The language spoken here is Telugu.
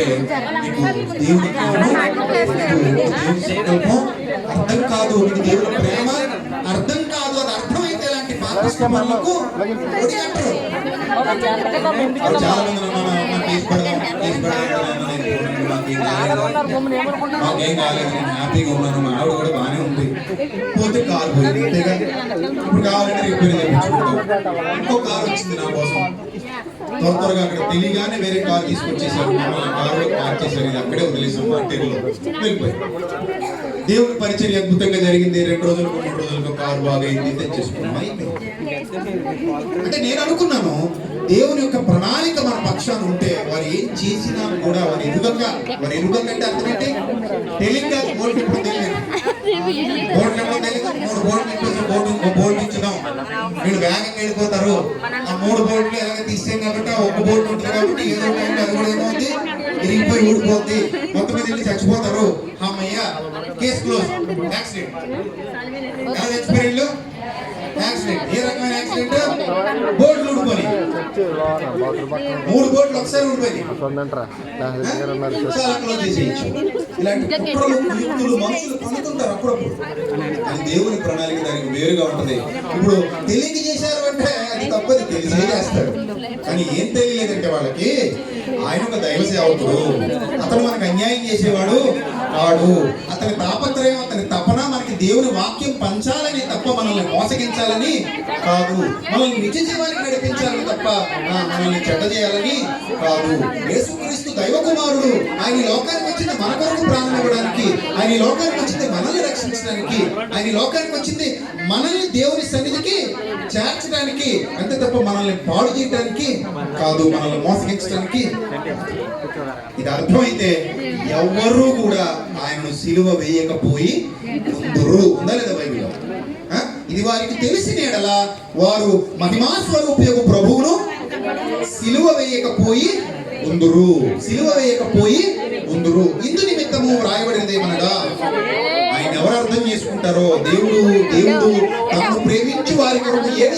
అంటే మీకు దేవుడి అర్థం కాదు మీకు దేవుడి ప్రేమ అర్థం కాదు అది అర్థమైతే ఇలాంటి పాపిష్టములకు చాలా మంది కాలేదు నేను హ్యాపీగా ఉన్నాను మా ఆవిడ కూడా బాగానే ఉంది పోతే కారు పోయింది అంతేగా ఇప్పుడు కావాలంటే రిపేర్ చేయించుకుంటాం ఇంకో కారు వచ్చింది నా కోసం త్వర త్వరగా అక్కడ తెలియగానే వేరే కారు తీసుకొచ్చేసారు మమ్మల్ని కారులో పార్క్ చేశారు. ఇది అక్కడే వదిలేసాం మార్కెట్లో వెళ్ళిపోయి. దేవుని పరిచయం అద్భుతంగా జరిగింది. రెండు రోజులకు మూడు రోజులకు కారు బాగైంది. తెచ్చేసుకున్నాం. అంటే నేను అనుకున్నాను దేవుని యొక్క ప్రణాళిక మన పక్షాన ఉంటే వారు ఏం చేసినా కూడా వారి ఎదుగంగా వారి ఎదుగంగా అంటే అర్థం ఏంటి? తెలియక బోర్డు ఇప్పుడు తెలియదు బోర్డు మూడు బోర్డు ఇప్పేసి బోర్డు ఇంకో బోర్డు ఇచ్చినాం. వీళ్ళు వేగంగా వెళ్ళిపోతారు. ఆ మూడు బోట్లు ఎలాగ తీసాం కాబట్టి ఆ ఒక్క బోర్డు ఉంటుంది కాబట్టి ఏదో టైంలో అది కూడా ఏమవుతుంది ఇరిగిపోయి ఊడిపోద్ది. మొత్తం మీద వెళ్ళి చచ్చిపోతారు. అమ్మయ్య కేసు క్లోజ్. యాక్సిడెంట్ ఎవరు చచ్చిపోయారు యాక్సిడెంట్ ఏ రకమైన యాక్సిడెంట్ బోర్డులు ఊడిపోయి మూడు బోర్డులు ఒకసారి చేసేయచ్చు. ఇలాంటి కుయుక్తులు మనుషులు పనుకుంటారు అప్పుడప్పుడు. అది దేవుని ప్రణాళిక దానికి వేరుగా ఉంటది. ఇప్పుడు తెలియక చేశారు అంటే అది తప్పది తెలిసే చేస్తాడు. కానీ ఏం తెలియలేదంటే వాళ్ళకి ఆయన ఒక దైవ సేవకుడు. అతను మనకు అన్యాయం చేసేవాడు వాడు అతని తాపత్రయం అతని మనకి దేవుని వాక్యం పంచాలని తప్ప మనల్ని మోసగించాలని కాదు. మనల్ని నిజ జీవానికి నడిపించాలని తప్ప మనల్ని చెడ్డ చేయాలని కాదు. యేసుక్రీస్తు దైవ కుమారుడు ఆయన లోకానికి వచ్చింది మన కొరకు ప్రాణం ఇవ్వడానికి ఆయన లోకానికి వచ్చింది చేర్చడానికి ఆయన లోకానికి వచ్చింది మనల్ని దేవుని సన్నిధికి చేర్చడానికి. అంతే తప్ప మనల్ని పాడు చేయడానికి కాదు మనల్ని మోసగించడానికి ఇది అర్థమైతే ఎవ్వరూ కూడా ఆయనను సిలువ వేయకపోయి ఉందురు. ఉందా లేదా బైబిల్లో? ఇది వారికి తెలిసిన ఎడల వారు మహిమా స్వరూపయోగ ప్రభువును సిలువ వేయకపోయి ఉందురు. సిలువ వేయకపోయి ఉందురు. ఇందు నిమిత్తము రాయబడినది ఏమనగా? అర్థం చేసుకుంటారో దేవుడు దేవుడు తమను ప్రేమించి వారి కొరకు ఏమి